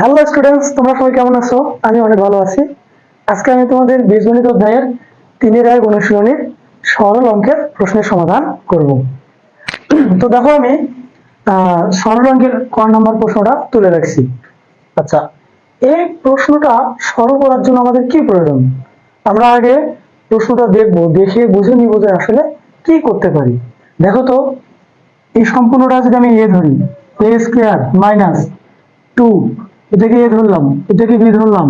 Hello students তোমরা সবাই কেমন আছো? আমি অনেক ভালো আছি। আজকে আমি তোমাদের বীজগণিত অধ্যায়ের তিনের আয় অনুশীলনীর সরল অঙ্কের প্রশ্নের সমাধান করব। তো দেখো আমি সরল অঙ্কের ক নম্বর প্রশ্নটা তুলে রাখছি। আচ্ছা এই প্রশ্নটা সরল করার জন্য আমাদের কি প্রয়োজন? আমরা আগে প্রশ্নটা দেখব দেখে বুঝে নিব যে আসলে কি করতে পারি। দেখো তো, এই সম্পূর্ণটা যদি আমি এ ধরি এ স্কোয়ার মাইনাস টু এটাকে এ ধরলাম, এটাকে বি ধরলাম,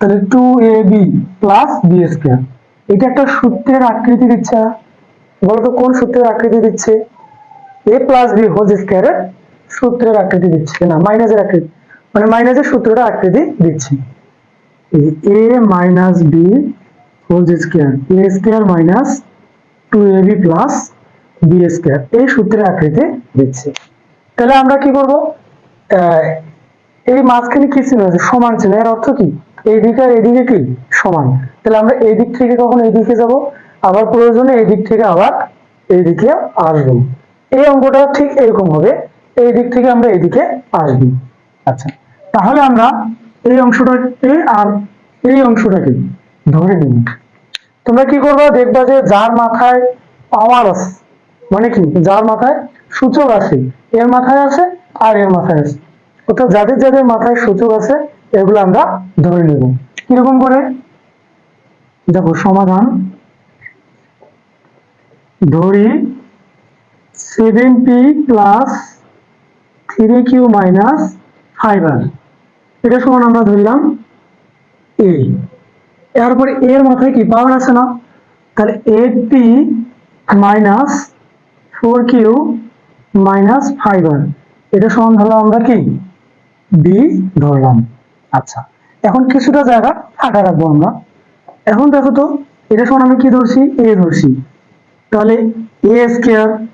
তাহলে two A B plus B square এটা একটা সূত্রের আকৃতি দিচ্ছে, বলতো কোন সূত্রের আকৃতি দিচ্ছে? এ প্লাস বি হোল স্কোয়ারের সূত্রের আকৃতি দিচ্ছে, না মাইনাসের আকৃতি মানে মাইনাসের সূত্রটা আকৃতি দিচ্ছে। A minus B whole square A square minus two A B plus B square এই সূত্রের আকৃতি দিচ্ছে। তাহলে আমরা কি করব? এই মাঝখানে কি ছিল? যে সমান ছিল। এর অর্থ কি? এইদিকে আর এদিকে কি? সমান। তাহলে আমরা এই দিক থেকে কখন এইদিকে যাব? আবার প্রয়োজনে এই দিক থেকে আবার এইদিকে আসব। এই অঙ্কটা ঠিক এরকম হবে। এই দিক থেকে আমরা এদিকে আসব। আচ্ছা তাহলে আমরা এই অংশটাকে আর এই অংশটাকে ধরে নিব তোমরা কি করবে? দেখবা যে যার মাথায় পাওয়ার আছে মানে কি? যার মাথায় সূচক আছে, এর মাথায় আছে আর এর মাথায় আছে। অর্থাৎ যাদের যাদের মাথায় সূচক আছে, এগুলো আমরা ধরে নেব। কীরকম করে? দেখো, সমাধান। ধরি seven P plus three Q minus five আর এটা সমান আমরা ধরলাম এ এরপরে এর মাথায় কি পাওয়ার আছে না? তাহলে eight P minus four Q minus five আর এটা সমান ধরলাম আমরা কি? বি ধরলাম। আচ্ছা এখন কিছুটা জায়গা ফাঁকা রাখব আমরা। এখন দেখো তো, এটা সমান আমি কি ধরছি? এ ধরছি। তাহলে এ স্কোয়ার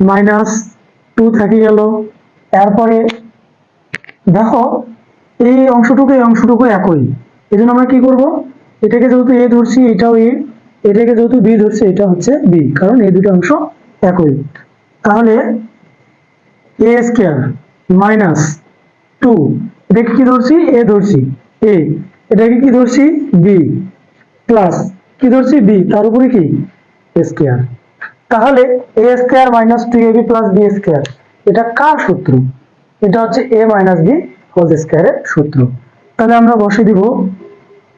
মাইনাস টু থেকে গেল। এরপরে দেখো, এই অংশটুকু এই অংশটুকু একই। এই জন্য আমরা কি করব? এটাকে যেহেতু এ ধরছি, এটাও এ। এটাকে যেহেতু বি ধরছি, এটা হচ্ছে বি, কারণ এই দুটো অংশ একই। তাহলে এ স্কোয়ার মাইনাস টু। এটাকে কি ধরছি? এ ধরছি। এ। এটাকে কি ধরছি? বি। প্লাস। কি ধরছি? বি। তার উপরে কি? স্কোয়ার। তাহলে A square minus two A B plus B square. এটা কার সূত্র? এটা হচ্ছে এ মাইনাস বি হোল স্কোয়ারের সূত্র। তাহলে আমরা বসে দিব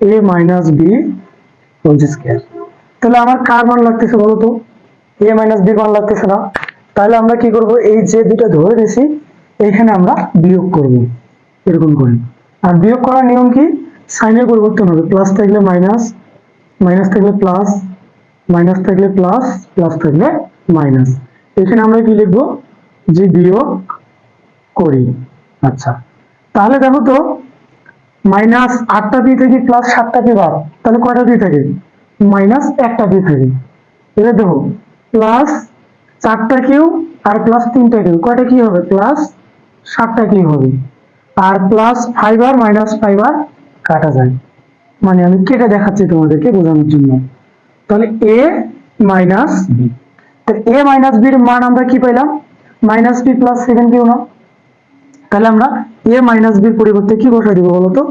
A minus B whole square. তাহলে আমার কার মান লাগতেছে বলো তো এ মাইনাস বি মান লাগতেছে না। তাহলে আমরা কি করব? এই যে দুটো ধরে নিয়েছি এইখানে আমরা বিয়োগ করব, এরকম করে। আর বিয়োগ করার নিয়ম কি? সাইনের পরিবর্তন হবে। প্লাস থাকলে মাইনাস মাইনাস থাকলে প্লাস মাইনাস থাকলে প্লাস প্লাস থাকলে মাইনাস এখানে আমরা কি লিখব? যে বিয়োগ করি। আচ্ছা। তাহলে দেখো তো মাইনাস আটটা পি থেকে প্লাস সাতটা পি বাদ। তাহলে কয়টা পি থাকে? মাইনাস একটা পি থাকে। এটা দেখো প্লাস চারটা কিউ আর প্লাস তিনটা কিউ, কয়টা কি হবে? প্লাস সাতটা কিউ হবে। আর প্লাস ফাইবার মাইনাস ফাইবার কাটা যায়। মানে আমি কেটে দেখাচ্ছি তোমাদেরকে বোঝানোর জন্য? তাহলে এ মাইনাস বি তাহলে এ মাইনাস বির মান আমরা কি পেলাম? Minus B plus seven Q না তাহলে আমরা এ মাইনাস বির পরিবর্তে কি বসাই দিব বলতো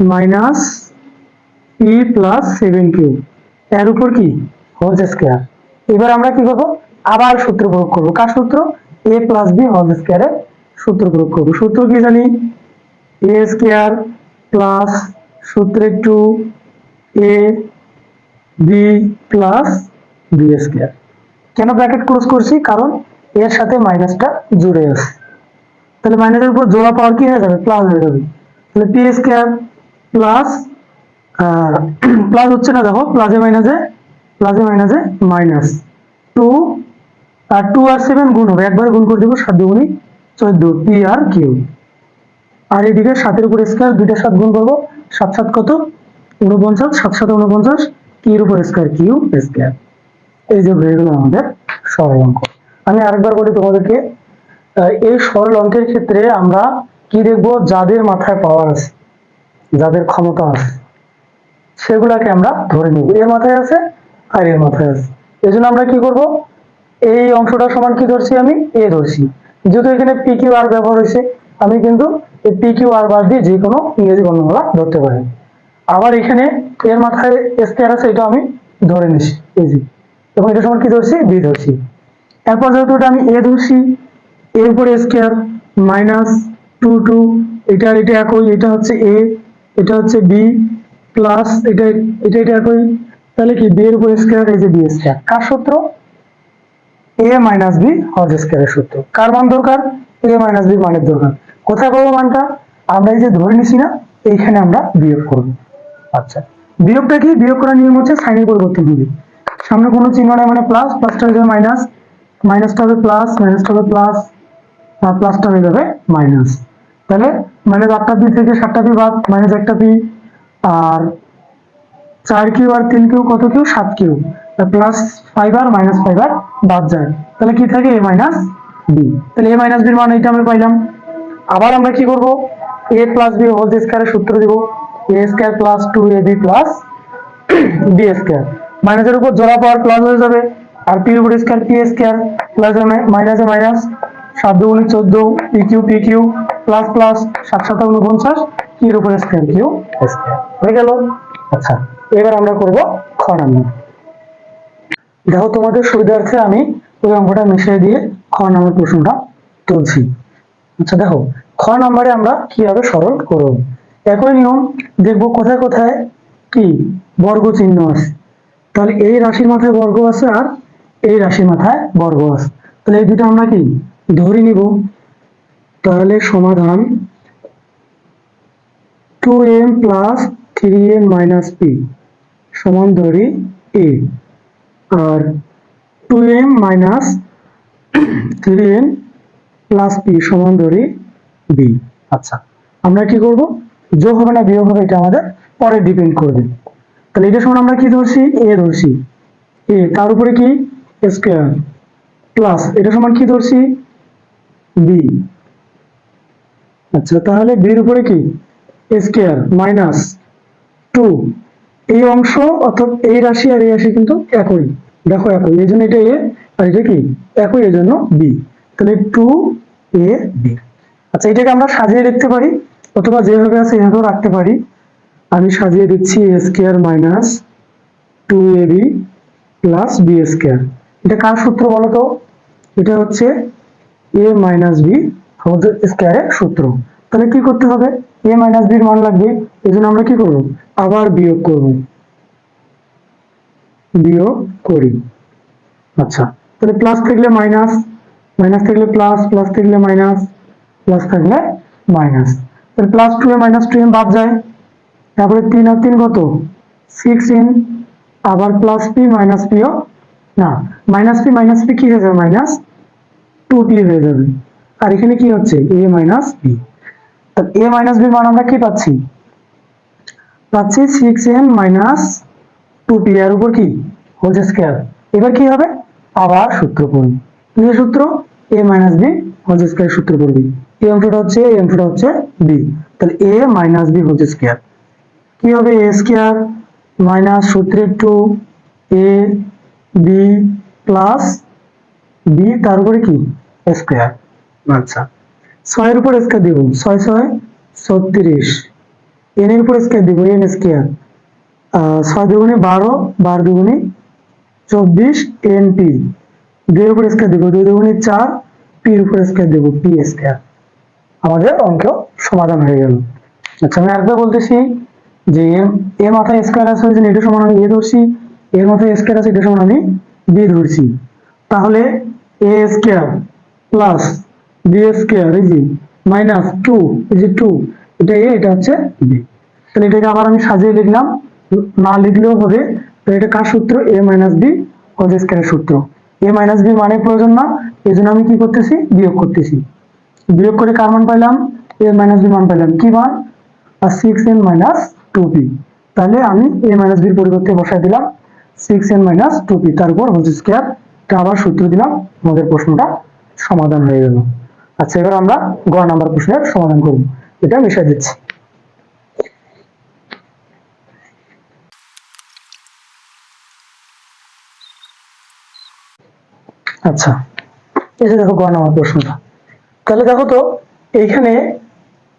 minus P plus seven Q. এর উপর কি? হোল স্কোয়ার এবার আমরা কি করব? আবার সূত্র প্রয়োগ করব। কার সূত্র? এ প্লাস বি হোল স্কোয়ারের সূত্র প্রয়োগ করব। সূত্র কি জানি? এ স্কোয়ার প্লাস সূত্রে two A B plus B square কেন ব্র্যাকেট ক্লোজ করছি? কারণ এর সাথে মাইনাসটা জুড়ে আছে। তাহলে মাইনাসের উপর জোড়া পাওয়ার কি হয়ে যাবে? প্লাস হয়ে যাবে। তাহলে পি স্কোয়ার প্লাস প্লাস হচ্ছে না, দেখো প্লাসে মাইনাসে প্লাসে মাইনাসে মাইনাস টু আর টু আর সেভেন গুণ হবে। একবার গুণ করে দেবো, সাত দুগুণি চোদ্দ পি আর কিউ। আর এদিকে সাতের উপর স্কোয়ার দুইটা সাত গুণ করব। সাত সাত কত? উনপঞ্চাশ সাত সাত উনপঞ্চাশ কিউর উপর স্কোয়ার কিউ স্কোয়ার এই যে হয়ে গেল আমাদের সরল অঙ্ক। আমি আরেকবার বলি তোমাদেরকে এই সরল অঙ্কের ক্ষেত্রে আমরা কি দেখব? যাদের মাথায় পাওয়ার আছে, যাদের ক্ষমতা আছে, সেগুলাকে আমরা ধরে নিব। এর মাথায় আছে আর এর মাথায় আছে। এই জন্য আমরা কি করব? এই অংশটা সমান কি ধরছি আমি? এ ধরছি। যেহেতু এখানে পি কিউ আর ব্যবহার হয়েছে, আমি কিন্তু এই পি কিউ আর বাদ দিয়ে যে কোনো ইংরেজি বর্ণমালা ধরতে পারেন আবার এখানে এর মাথায় স্কোয়ার আছে এটা আমি ধরে নিছি ইজি এবং এটা সমান কি ধরছি? বি ধরছি। এরপর যেহেতু এটা আমি এ ধরছি এর উপরে স্কোয়ার মাইনাস টু টু এটা এটা একই, এটা হচ্ছে এ এটা হচ্ছে বি প্লাস এটা এটা এটা একই। তাহলে কি বি এর উপরে স্কোয়ার এই যে বি স্কোয়ার কার সূত্র? এ মাইনাস বি হজ স্কোয়ারের সূত্র। কার মান দরকার? এ মাইনাস বি মানের দরকার। কোথায় পাবো মানটা? আমরা এই যে ধরে নিছি না, এইখানে আমরা বিয়োগ করব। আচ্ছা বিয়োগটা কি? বিয়োগ করার নিয়ম হচ্ছে সাইনের পরিবর্তন হবে সামনে কোনো চিহ্ন নাই মানে প্লাস প্লাসটা হয়ে যাবে মাইনাস মাইনাসটা হবে প্লাস মাইনাসটা হবে প্লাস আর প্লাসটা হয়ে যাবে মাইনাস তাহলে মাইনাস আটটা পি থেকে সাতটা পি বাদ মাইনাস একটা পি আর চার কিউ আর তিন কিউ কত কিউ? সাত কিউ। প্লাস ফাইভ আর মাইনাস ফাইভ আর বাদ যায়। তাহলে কি থাকে? এ মাইনাস বি তাহলে এ মাইনাস বির মান এইটা আমরা পাইলাম। আবার আমরা কি করব? এ প্লাস বি হোল স্কয়ারের সূত্র দিব A square plus two A B plus B square মাইনাসের উপর জোড়া পাওয়ার প্লাস হয়ে যাবে। আর পি উপর স্কয়ার পি স্কয়ার প্লাস মাইনাসে মাইনাস সাত দুগুণে চোদ্দ P Q P Q plus plus সাত সাত উনপঞ্চাশ কির উপর স্কয়ার কিউ স্কয়ার হয়ে গেল। আচ্ছা। এবার আমরা করব খ নাম্বার দেখো, তোমাদের সুবিধার্থে আমি ওই অঙ্কটা মিশিয়ে দিয়ে খ নাম্বার প্রশ্নটা তুলছি। আচ্ছা দেখো, খ নাম্বারে আমরা কীভাবে সরল করব? একই নিয়ম, দেখব কোথায় কোথায় কি বর্গ চিহ্ন আছে। তাহলে এই রাশির মাথায় বর্গ আছে আর এই রাশির মাথায় বর্গ আছে। তাহলে এই দুটো আমরা কি ধরে নিব? তাহলে সমাধান two M plus three M minus P সমান ধরি A R two M minus three M plus P সমান ধরি বি আচ্ছা। আমরা কি করব? যোগ হবে না বিয়োগ হবে এটা আমাদের পরে ডিপেন্ড করবে। তাহলে এটা সমান আমরা কি ধরছি? এ ধরছি। এ তার উপরে কি? স্কোয়ার প্লাস এটা সমান কি ধরছি? বি আচ্ছা তাহলে বির উপরে কি? স্কোয়ার মাইনাস টু এই অংশ অর্থাৎ এই রাশি আর এই রাশি কিন্তু একই। দেখো একই। এই জন্য এটা এ আর এটা কি? একই, এই জন্য বি। তাহলে টু এ বি আচ্ছা এটাকে আমরা সাজিয়ে লিখতে পারি, অথবা যেভাবে আছে এভাবেও রাখতে পারি। আমি সাজিয়ে দিচ্ছি A square minus two A B plus B square এটা কার সূত্র বলো তো? এটা হচ্ছে এ মাইনাস বি স্কোয়ারের সূত্র। তাহলে কি করতে হবে? এ মাইনাস বির মান লাগবে এই জন্য আমরা কি করব? আবার বিয়োগ করব। বিয়োগ করি। আচ্ছা তাহলে প্লাস থাকলে মাইনাস মাইনাস থাকলে প্লাস প্লাস থাকলে মাইনাস প্লাস থাকলে মাইনাস তাহলে plus two A minus two M বাদ যায়। তারপরে তিন আর তিন কত? সিক্স এন আবার প্লাস পি মাইনাস পিও না মাইনাস পি মাইনাস পি কি হয়ে যাবে? মাইনাস টু পি হয়ে যাবে। আর এখানে কি হচ্ছে? A minus B A minus B মান আমরা কি পাচ্ছি? পাচ্ছি six N minus two P এর উপর কি? হোল স্কয়ার এবার কি হবে? আবার সূত্র পড়বি। কি সূত্র? A minus B whole square সূত্র পড়বি। এই অংশটা হচ্ছে, এই অংশটা হচ্ছে বি তাহলে A minus B whole square কি হবে এ স্কয়ার মাইনাস সূত্রের two A B plus B তার উপরে কি? স্কয়ার আচ্ছা। ছয়ের উপর স্কয়ার দিব। ছয় ছয়, ছত্রিশ। এন এর উপর স্কয়ার দিব, এন স্কয়ার। ছয় দুগুণে বারো বারো দুগুণে চব্বিশ, এন পি। দুই উপর স্কয়ার দিব, দুই দুগুণে চার, পির উপর স্কয়ার দিব, পি স্কয়ার। আমাদের অঙ্ক সমাধান হয়ে গেল। আচ্ছা আমি আরেকবার বলতেছি যে এম এ মাথায় স্কয়ার আছে জন্য এটা সমান আমি এ ধরছি, এর মাথায় স্কয়ার আছে এটা সমান আমি বি ধরছি। তাহলে A square plus B square যে মাইনাস টু যে টু, এটা এ, এটা হচ্ছে বি। তাহলে এটাকে আবার আমি সাজিয়ে লিখলাম, না লিখলেও হবে। তো এটা কার সূত্র? এ মাইনাস বি হোল স্কয়ারের সূত্র। এ মাইনাস বি মানে প্রয়োজন না এই জন্য আমি কি করতেছি? বিয়োগ করতেছি। বিয়োগ করে কার মান পাইলাম? এ মাইনাস বি মান পাইলাম। কি মান? Six N minus two P তাহলে আমি এ মাইনাস বির পরিবর্তে বসাই দিলাম six N minus two P তার উপর হোল স্কয়ার আবার সূত্র দিলাম। আমাদের প্রশ্নটা সমাধান হয়ে গেল। আচ্ছা এবার আমরা গ নাম্বার প্রশ্নের সমাধান করব। এটা মিশাই দিচ্ছি। আচ্ছা যে দেখো গ নাম্বার প্রশ্নটা। তাহলে দেখো তো, এইখানে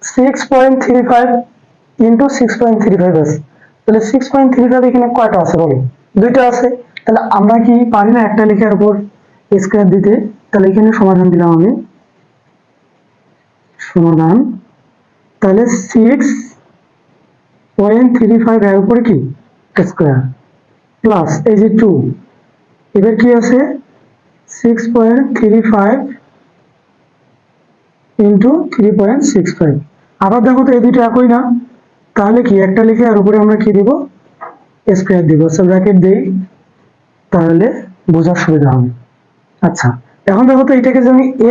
six point three five into six point three five আছে। তাহলে সিক্স পয়েন্ট থ্রি ফাইভ এখানে কয়টা আছে বলো? দুইটা আছে। তাহলে আমরা কি পারি না একটা লেখার উপর স্কোয়ার দিতে? তাহলে এখানে সমাধান দিলাম আমি। সমাধান। তাহলে সিক্স পয়েন্ট থ্রি ফাইভ এর উপরে কি? স্কোয়ার প্লাস এই যে টু এবার কি আছে? Six point three five into three point six five আবার দেখো তো এই দুটো একই না। তাহলে কি একটা লিখে আর উপরে আমরা কি দিব? স্কোয়ার দিব। সো ব্র্যাকেট দেই। তাহলে বোঝার সুবিধা হবে। আচ্ছা এখন দেখো তো এটাকে যদি আমি এ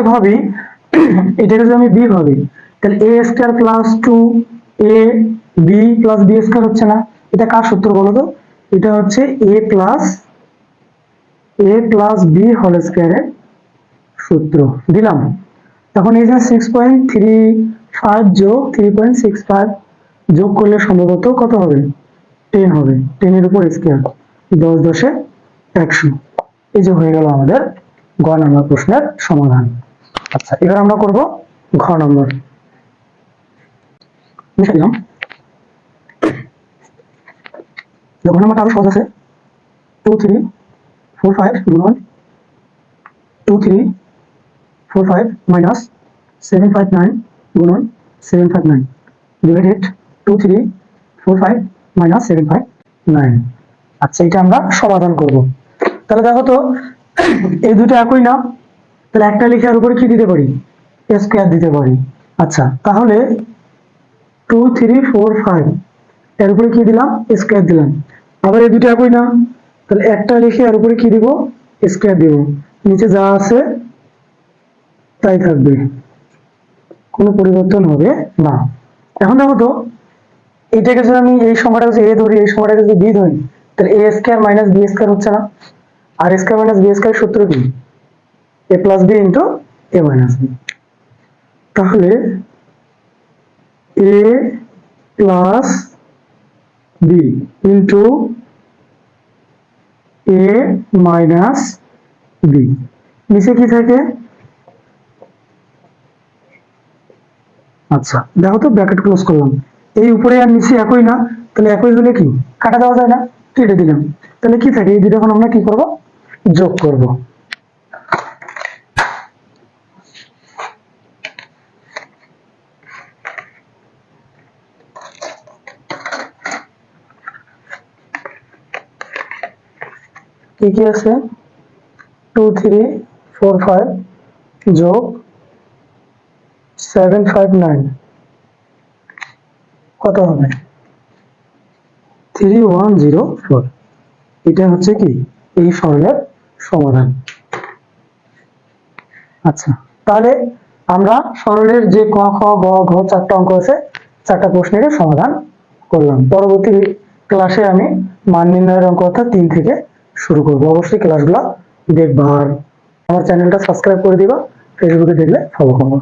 এটাকে যদি আমি বি ভাবি, তাহলে A square plus two A B plus B square হচ্ছে না। এটা কার সূত্র বলো তো? এটা হচ্ছে A plus A plus B whole স্কোয়ারের সূত্র। দিলাম। এখন এই যে সিক্স পয়েন্ট থ্রি ফাইভ যোগ থ্রি পয়েন্ট সিক্স ফাইভ যোগ করলে সম্ভবত কত হবে? টেন হবে। টেনের উপর স্কোয়ার দশ দশে একশো। এই যে হয়ে গেল আমাদের গ নম্বর প্রশ্নের সমাধান। আচ্ছা এবার আমরা করব ঘ নম্বর। লিখে দিলাম ঘ নম্বরটা আরও সহজ আছে টু থ্রি ফোর ফাইভ গুণন two three four five minus seven five nine গুণন seven five nine divided two three four five minus seven five nine আচ্ছা এটা আমরা সমাধান করব। তাহলে দেখো তো, এই দুটো একই না? তাহলে একটা লেখার উপরে কি দিতে পারি? স্কোয়ার দিতে পারি। আচ্ছা তাহলে টু থ্রি ফোর ফাইভ এর উপরে কি দিলাম? স্কোয়ার দিলাম। আবার এই দুটো একই না? তাহলে একটা লিখে এর উপরে কি দিব? স্কোয়ার দিব। নিচে যা আছে, তাই থাকবে। কোনো পরিবর্তন হবে না। এখন দেখো তো, এটাকে যদি আমি এই সংখ্যাটা যদি এ ধরি, এই সংখ্যাটাকে যদি বি ধরি, তাহলে A square minus B square হচ্ছে না। আর স্কোয়ার মাইনাস বি স্কোয়ার সূত্র কি? A plus B into A minus B তাহলে A plus B into A minus B নিচে কি থাকে? আচ্ছা দেখো তো ব্র্যাকেট ক্লোজ করলাম। এই উপরে আর নিচে একই না, তাহলে একই হলে কি? কাটা দেওয়া যায় না, কেটে দিলাম। তাহলে কি থাকে? এই দুটো এখন আমরা কি করব? যোগ করব। কি কি আছে? টু থ্রি ফোর ফাইভ যোগ সেভেন ফাইভ নাইন কত হবে? থ্রি ওয়ান জিরো ফোর এটা হচ্ছে কি? এই সরলের সমাধান। আচ্ছা তাহলে আমরা সরলের যে ক, খ, গ, ঘ চারটা অঙ্ক আছে, চারটা প্রশ্নের সমাধান করলাম। পরবর্তী ক্লাসে আমি মান নির্ণয়ের অঙ্ক অর্থাৎ তিন থেকে শুরু করব। অবশ্যই ক্লাসগুলো দেখবা আর আমার চ্যানেলটা সাবস্ক্রাইব করে দিবা। ফেসবুকে দেখলে ফলো করব।